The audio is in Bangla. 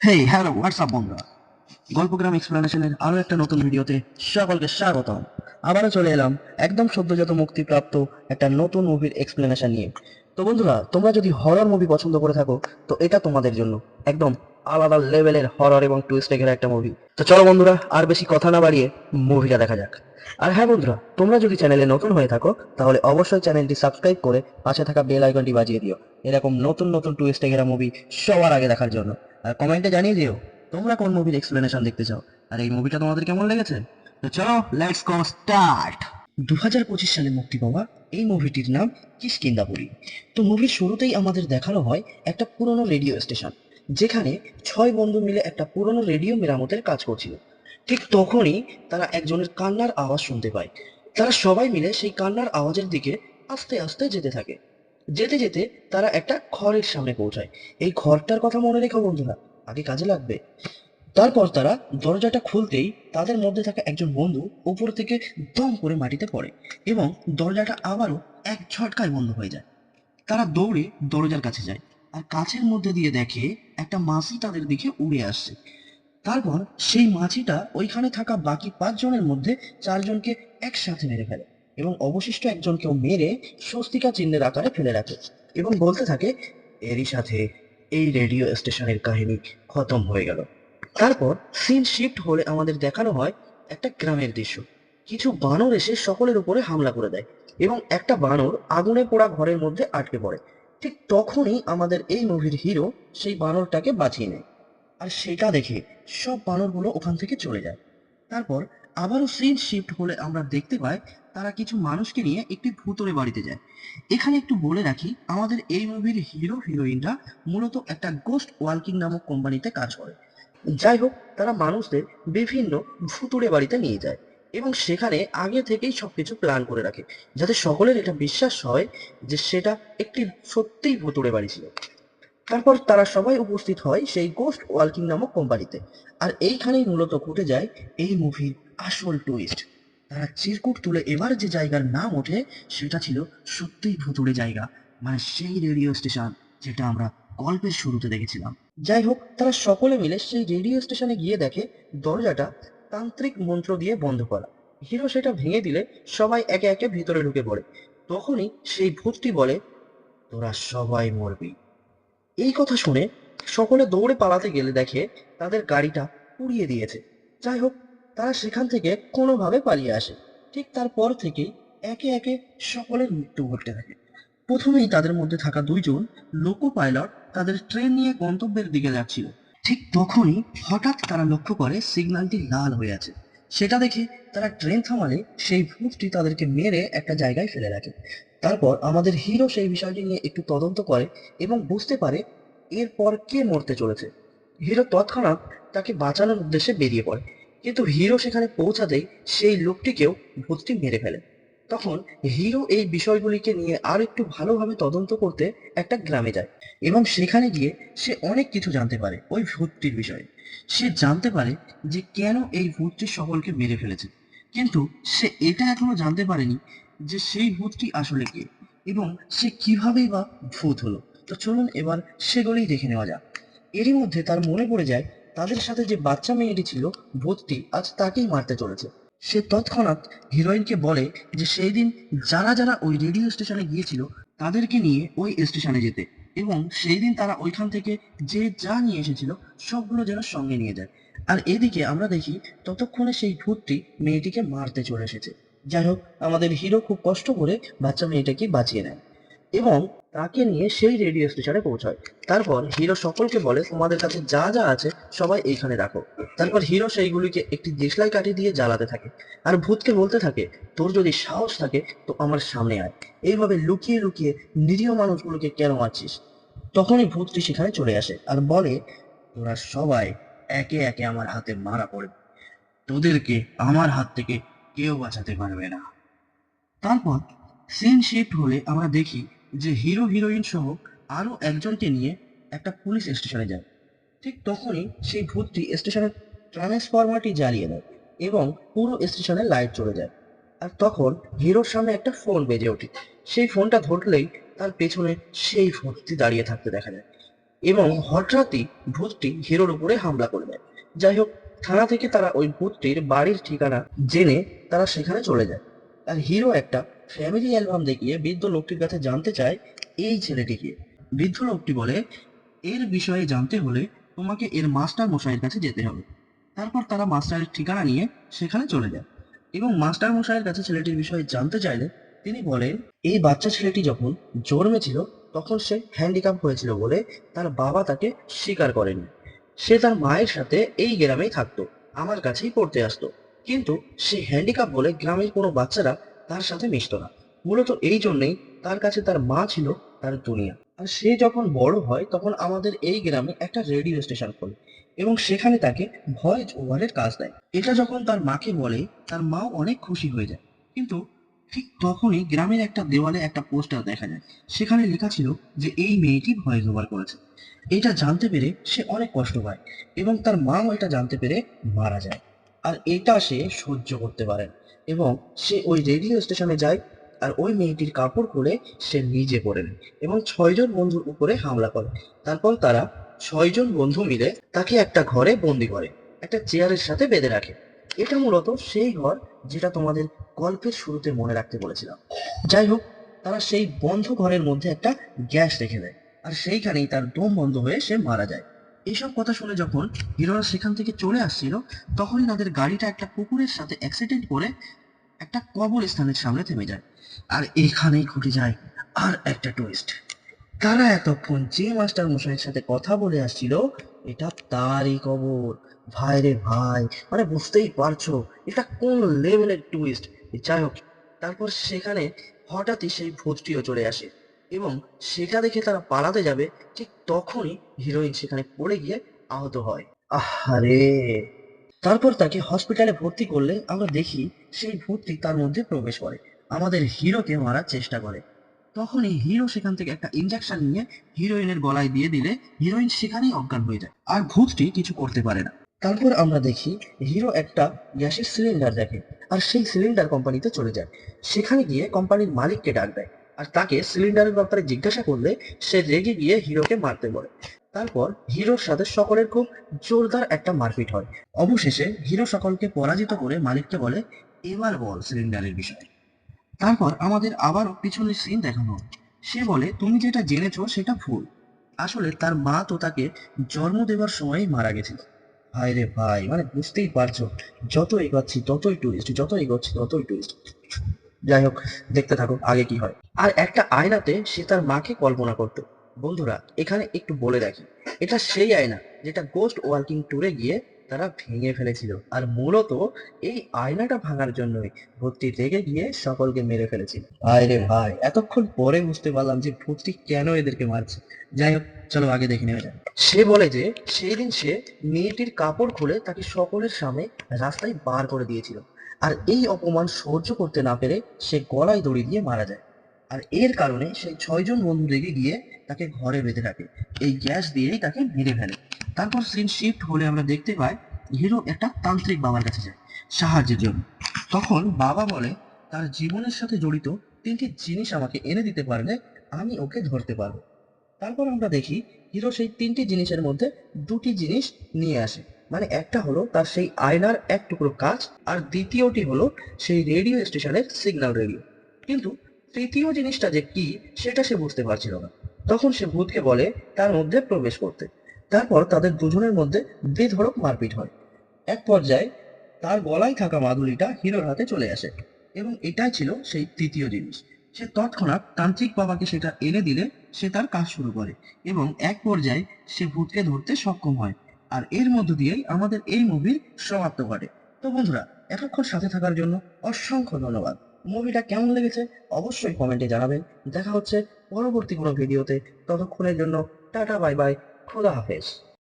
হেই হ্যালো হোয়াটসঅ্যাপ বন্ধুরা? গল্পগ্রাম এক্সপ্লেনেশনের আরও একটা নতুন ভিডিওতে সকলকে স্বাগতম। আবারও চলে এলাম একদম সদ্যজাত মুক্তিপ্রাপ্ত একটা নতুন মুভির এক্সপ্লেনেশন নিয়ে। তো বন্ধুরা, তোমরা যদি হরর মুভি পছন্দ করে থাকো, তো এটা তোমাদের জন্য একদম আলাদা লেভেলের হরর এবং টুইস্টে ঘেরা একটা মুভি তো চলো বন্ধুরা, আর বেশি কথা না বাড়িয়ে মুভিটা দেখা যাক। আর হ্যাঁ বন্ধুরা, তোমরা যদি চ্যানেলে নতুন হয়ে থাকো, তাহলে অবশ্যই চ্যানেলটি সাবস্ক্রাইব করে পাশে থাকা বেল আইকনটি বাজিয়ে দিও। এরকম নতুন নতুন টুইস্টে ঘেরা মুভি সবার আগে দেখার জন্য। আর কমেন্টে জানিয়ে দিও, তোমরা কোন মুভির এক্সপ্লেনেশন দেখতে চাও? আর এই মুভিটা তোমাদের কেমন লেগেছে? তো চলো লেটস গো স্টার্ট দু হাজার পঁচিশ সালে মুক্তি পাওয়া এই মুভিটির নাম কিসকিন্দাপুরি তো মুভির শুরুতেই আমাদের দেখানো হয় একটা পুরনো রেডিও স্টেশন যেখানে ছয় বন্ধু মিলে একটা পুরনো রেডিও মেরামতের কাজ করছিল। ঠিক তখনই তারা একজনের কান্নার আওয়াজ শুনতে পায়। তারা সবাই মিলে সেই কান্নার আওয়াজের দিকে আস্তে আস্তে যেতে থাকে। যেতে যেতে তারা একটা ঘরের সামনে পৌঁছায়। এই ঘরটার কথা মনে রেখো বন্ধুরা, আগে কাজে লাগবে। তারপর তারা দরজাটা খুলতেই তাদের মধ্যে থাকা একজন বন্ধু উপর থেকে দম করে মাটিতে পড়ে এবং দরজাটা আবারও এক ঝটকায় বন্ধ হয়ে যায়। তারা দৌড়ে দরজার কাছে যায় আর কাছের মধ্যে দিয়ে দেখে একটা মাছি তাদের দিকে উড়ে আসছে। তারপর সেই মাছিটা ওইখানে থাকা বাকি পাঁচজনের মধ্যে চারজনকে একসাথে মেরে ফেলে। এবং অবশিষ্ট একজনকেও মেরে স্বস্তিকা চিহ্নের আকারে ফেলে রাখে এবং বলতে থাকে, এরই সাথে এই রেডিও স্টেশনের কাহিনী খতম হয়ে গেল। তারপর সিন শিফট হলে আমাদের দেখানো হয় একটা গ্রামের দৃশ্য। কিছু বানর এসে সকলের উপরে হামলা করে দেয় এবং একটা বানর আগুনে পোড়া ঘরের মধ্যে আটকে পড়ে। ঠিক তখনই আমাদের এই মুভির হিরো সেই বানরটাকে বাঁচিয়ে নেয়। আর সেটা দেখে সব বানরগুলো ওখান থেকে চলে যায়। তারপর আবারও সিন শিফট হলে আমরা দেখতে পাই তারা কিছু মানুষকে নিয়ে একটি ভূতরে বাড়িতে যায়। এখানে একটু বলে রাখি, আমাদের এই মুভির হিরো হিরোইনরা মূলত একটা গোস্ট ওয়ার্কিং নামক কোম্পানিতে কাজ করে। যাই হোক, তারা মানুষদের বিভিন্ন ভুতুড়ে বাড়িতে নিয়ে যায় এবং সেখানে আগে থেকেই সবকিছু প্ল্যান করে রাখে, যাতে সকলের এটা বিশ্বাস হয় যে সেটা একটি সত্যিই ভুতুড়ে বাড়ি ছিল। তারপর তারা সবাই উপস্থিত হয় সেই গোস্ট ওয়ার্কিং নামক কোম্পানিতে আর এইখানেই মূলত ঘটে যায় এই মুভির আসল টুইস্ট তারা চিরকুট তুলে এবার যে জায়গার নাম ওঠে, সেটা ছিল সত্যিই ভুতুড়ে জায়গা মানে সেই রেডিও স্টেশন যেটা আমরা গল্পের শুরুতে দেখেছিলাম। যাই হোক, তারা সকলে মিলে সেই রেডিও স্টেশনে গিয়ে দেখে দরজাটা তান্ত্রিক মন্ত্র দিয়ে বন্ধ করা। হিরো সেটা ভেঙে দিলে সবাই একে একে ভিতরে ঢুকে পড়ে। তখনই সেই ভূতটি বলে, তোরা সবাই মরবি। এই কথা শুনে সকলে দৌড়ে পালাতে গেলে দেখে তাদের গাড়িটা পুড়িয়ে দিয়েছে। যাই হোক তারা সেখান থেকে কোনোভাবে পালিয়ে আসে। ঠিক তারপর থেকেই একে একে সকলের মৃত্যু ঘটতে থাকে। প্রথমেই তাদের মধ্যে থাকা দুইজন লোকো পাইলট তাদের ট্রেন নিয়ে গন্তব্যের দিকে যাচ্ছিল। ঠিক তখনই হঠাৎ তারা লক্ষ্য করে সিগন্যালটি লাল হয়ে আছে। সেটা দেখে তারা ট্রেন থামালে সেই ভূতটি তাদেরকে মেরে একটা জায়গায় ফেলে রাখে। তারপর আমাদের হিরো সেই বিষয়টি নিয়ে একটু তদন্ত করে এবং বুঝতে পারে এরপর কে মরতে চলেছে। হিরো তৎক্ষণাৎ তাকে বাঁচানোর উদ্দেশ্যে বেরিয়ে পড়ে। কিন্তু হিরো সেখানে পৌঁছাতেই সেই লোকটিকেও ভূতটি মেরে ফেলে। তখন হিরো এই বিষয়গুলিকে নিয়ে আর একটু ভালোভাবে তদন্ত করতে একটা গ্রামে যায় এবং সেখানে গিয়ে সে অনেক কিছু জানতে পারে ওই ভূতটির বিষয়ে। সে জানতে পারে যে কেন এই ভূতটি সকলকে মেরে ফেলেছে। কিন্তু সে এটা এখনও জানতে পারেনি যে সেই ভূতটি আসলে কে এবং সে কিভাবেই বা ভূত হলো। তো চলুন এবার সেগুলোই দেখে নেওয়া যাক। এরই মধ্যে তার মনে পড়ে যায় তাদের সাথে যে বাচ্চা মেয়েটি ছিল, ভূতটি আজ তাকেই মারতে চলেছে। সে তৎক্ষণাৎ হিরোইনকে বলে যে সেই দিন যারা যারা ওই রেডিও স্টেশনে গিয়েছিল, তাদেরকে নিয়ে ওই স্টেশনে যেতে এবং সেই দিন তারা ওইখান থেকে যে যা নিয়ে এসেছিল, সবগুলো যেন সঙ্গে নিয়ে যায়। আর এদিকে আমরা দেখি ততক্ষণে সেই ভূতটি মেয়েটিকে মারতে চলে এসেছে। যাই হোক, আমাদের হিরো খুব কষ্ট করে বাচ্চা মেয়েটাকে বাঁচিয়ে নেয়। এবং তাকে নিয়ে সেই রেডিও স্টেশনে পৌঁছায়। তারপর হিরো সকলকে বলে, তোমাদের কাছে যা যা আছে, সবাই এইখানে রাখো। তারপর হিরো সেইগুলিকে একটি দেশলাই কাঠি দিয়ে জ্বালাতে থাকে। আর ভূতকে বলতে থাকে, তোর যদি সাহস থাকে, তো আমার সামনে আয়। এইভাবে লুকিয়ে লুকিয়ে নিরীহ মানুষগুলোকে কেন মারছিস? তখনই ভূতটি সেখানে চলে আসে আর বলে, তোরা সবাই একে একে আমার হাতে মারা পড়বে। তোদেরকে আমার হাত থেকে কেউ বাঁচাতে পারবে না। তারপর সিন শিফট হলে আমরা দেখি যে হিরো হিরোইন সহ আরও একজনকে নিয়ে একটা পুলিশ স্টেশনে যায়। ঠিক তখনই সেই ভূতটি স্টেশনের ট্রান্সফরমারটি জ্বালিয়ে দেয় এবং পুরো স্টেশনে লাইট চলে যায়। আর তখন হিরোর সামনে একটা ফোন বেজে ওঠে। সেই ফোনটা ধরলেই তার পেছনে সেই ভূতটি দাঁড়িয়ে থাকতে দেখা যায় এবং হঠাৎই ভূতটি হিরোর উপরে হামলা করে দেয়। যাই হোক, থানা থেকে তারা ওই ভূতটির বাড়ির ঠিকানা জেনে তারা সেখানে চলে যায়। আর হিরো একটা ফ্যামিলি অ্যালবাম দেখিয়ে বৃদ্ধ লোকটির কাছে জানতে চায় এই ছেলেটিকে বৃদ্ধ লোকটি বলে, এর বিষয়ে জানতে হলে তোমাকে এর মাস্টার মশাইয়ের কাছে যেতে হবে। তারপর তারা মাস্টারের ঠিকানা নিয়ে সেখানে চলে যায়। এবং মাস্টার মশাইয়ের কাছে ছেলেটির বিষয়ে জানতে চাইলে তিনি বলেন, এই বাচ্চা ছেলেটি যখন জন্মেছিল, তখন সে হ্যান্ডিক্যাপ হয়েছিল বলে তার বাবা তাকে স্বীকার করেনি। সে তার মায়ের সাথে এই গ্রামেই থাকতো, আমার কাছেই পড়তে আসতো। কিন্তু সে হ্যান্ডিক্যাপ বলে গ্রামের কোনো বাচ্চারা তার সাথে মিশতো না। মূলত এই জন্যই তার কাছে তার মা ছিল, তার দুনিয়া। আর সে যখন বড় হয়, তখন আমাদের এই গ্রামে একটা রেডিও স্টেশন খোলে এবং সেখানে তাকে ভয়েস ওভারের কাজ দেয়। এটা যখন তার মাকে বলে, তার মাও অনেক খুশি হয়ে যায়। কিন্তু ঠিক তখনই গ্রামের একটা দেওয়ালে একটা পোস্টার দেখা যায়। সেখানে লেখা ছিল যে, এই মেয়েটি ভয়েস ওভার করেছে। এটা জানতে পেরে সে অনেক কষ্ট পায় এবং তার মাও এটা জানতে পেরে মারা যায়। আর এটা সে সহ্য করতে পারে না। এবং সে ওই রেডিও স্টেশনে যায় আর ওই মেয়েটির কাপড় খুলে সে নিজে পরে নেয় এবং ছয়জন বন্ধুর উপরে হামলা করে। তারপর তারা ছয়জন বন্ধু মিলে তাকে একটা ঘরে বন্দি করে, একটা চেয়ারের সাথে বেঁধে রাখে। এটা মূলত সেই ঘর যেটা তোমাদের গল্পের শুরুতে মনে রাখতে বলেছিলাম। যাই হোক, তারা সেই বন্ধ ঘরের মধ্যে একটা গ্যাস রেখে দেয় আর সেইখানেই তার দম বন্ধ হয়ে সে মারা যায়। এইসব কথা শুনে যখন হিরোরা সেখান থেকে চলে আসছিল, তখনই তাদের গাড়িটা একটা কুকুরের সাথে অ্যাক্সিডেন্ট করে একটা কবর স্থানের সামনে থেমে যায়। আর এখানেই ঘটে যায় আর একটা টুইস্ট তারা এতক্ষণ যে মাস্টার মশাইয়ের সাথে কথা বলে আসছিল, এটা তারই কবর। ভাই রে ভাই মানে বুঝতেই পারছ, এটা কোন লেভেলের টুইস্ট যাই হোক, তারপর সেখানে হঠাৎই সেই ভূতটিও চলে আসে। এবং সেটা দেখে তারা পালাতে যাবে, ঠিক তখনই হিরোইন সেখানে পড়ে গিয়ে আহত হয়। আহারে! তারপর তাকে হসপিটালে ভর্তি করলে আমরা দেখি সেই ভূতটি তার মধ্যে প্রবেশ করে। আমাদের হিরোকে মারার চেষ্টা করে। তখনই হিরো সেখান থেকে একটা ইঞ্জেকশন নিয়ে হিরোইনের গলায় দিয়ে দিলে হিরোইন সেখানেই অজ্ঞান হয়ে যায়। আর ভূতটি কিছু করতে পারে না। তারপর আমরা দেখি হিরো একটা গ্যাসের সিলিন্ডার দেখে, আর সেই সিলিন্ডার কোম্পানিতে চলে যায়। সেখানে গিয়ে কোম্পানির মালিককে ডাক দেয়। আর তাকে সিলিন্ডারের ব্যাপারে জিজ্ঞাসা করলে সে রেগে গিয়ে হিরোকে মারতে বলে। তারপর হিরোর সাথে সকলের খুব জোরদার একটা মারপিট হয়। অবশেষে হিরো সকলকে পরাজিত করে মালিককে বলে, এবার বল সিলিন্ডারের বিষয়ে। তারপর আমাদের আবারও পিছনের সিন দেখানো। সে বলে, তুমি যেটা জেনেছো সেটা ভুল। আসলে তার মা তো তাকে জন্ম দেওয়ার সময়ই মারা গেছিল। ভাই রে ভাই মানে বুঝতেই পারছ, যত এগোচ্ছি ততই টুরিস্ট যত এগোচ্ছি ততই টুরিস্ট যাই হোক, দেখতে থাকো আগে কি হয়। আর একটা আয়নাতে সে তার মাকে কল্পনা করতো। বন্ধুরা, এখানে একটু বলে রাখি, এটা সেই আয়না যেটা গোস্ট ওয়ার্কিং ট্যুরে গিয়ে তারা ভেঙে ফেলেছিল। আর মূলত এই আয়নাটা ভাঙার জন্যই ভূতটি রেগে গিয়ে সকলকে মেরে ফেলেছিল। ভাই রে ভাই, এতক্ষণ পরে বুঝতে পারলাম যে ভূতটি কেন এদেরকে মারছে। যাই হোক, চলো আগে দেখে নেওয়া যাক। সে বলে যে, সেই দিন সে মেয়েটির কাপড় খুলে তাকে সকলের সামনে রাস্তায় বার করে দিয়েছিল। আর এই অপমান সহ্য করতে না পেরে সে গলায় দড়ি দিয়ে মারা যায়। আর এর কারণে সেই ছয়জন বন্ধু রেগে গিয়ে তাকে ঘরে বেঁধে রাখে। এই গ্যাস দিয়েই তাকে মেরে ফেলে। তারপর সিন শিফট হলে আমরা দেখতে পাই, হিরো একটা তান্ত্রিক বাবার কাছে যায় সাহায্যের জন্য। তখন বাবা বলে, তার জীবনের সাথে জড়িত তিনটি জিনিস আমাকে এনে দিতে পারলে আমি ওকে ধরতে পারব। তারপর আমরা দেখি, হিরো সেই তিনটি জিনিসের মধ্যে দুটি জিনিস নিয়ে আসে। মানে একটা হলো তার সেই আয়নার এক টুকরো কাজ আর দ্বিতীয়টি হলো সেই রেডিও স্টেশনের সিগন্যাল রেডিও কিন্তু তৃতীয় জিনিসটা যে কি, সেটা সে বুঝতে পারছিল না। তখন সে ভূতকে বলে, তার মধ্যে প্রবেশ করতে। তারপর তাদের দুজনের মধ্যে বেধড়ক মারপিট হয়। এক পর্যায়ে তার গলায় থাকা মাদুলিটা হিরোর হাতে চলে আসে এবং এটাই ছিল সেই তৃতীয় জিনিস। সে তৎক্ষণাৎ তান্ত্রিক বাবাকে সেটা এনে দিলে সে তার কাজ শুরু করে এবং এক পর্যায়ে সে ভূতকে ধরতে সক্ষম হয়। আর এর মধ্য দিয়েই আমাদের এই মুভির সমাপ্ত ঘটে। তো বন্ধুরা, এতক্ষণ সাথে থাকার জন্য অসংখ্য ধন্যবাদ। মুভিটা কেমন লেগেছে অবশ্যই কমেন্টে জানাবেন। দেখা হচ্ছে পরবর্তী কোনো ভিডিওতে ততক্ষণের জন্য টাটা বাই বাই খোদা হাফেজ।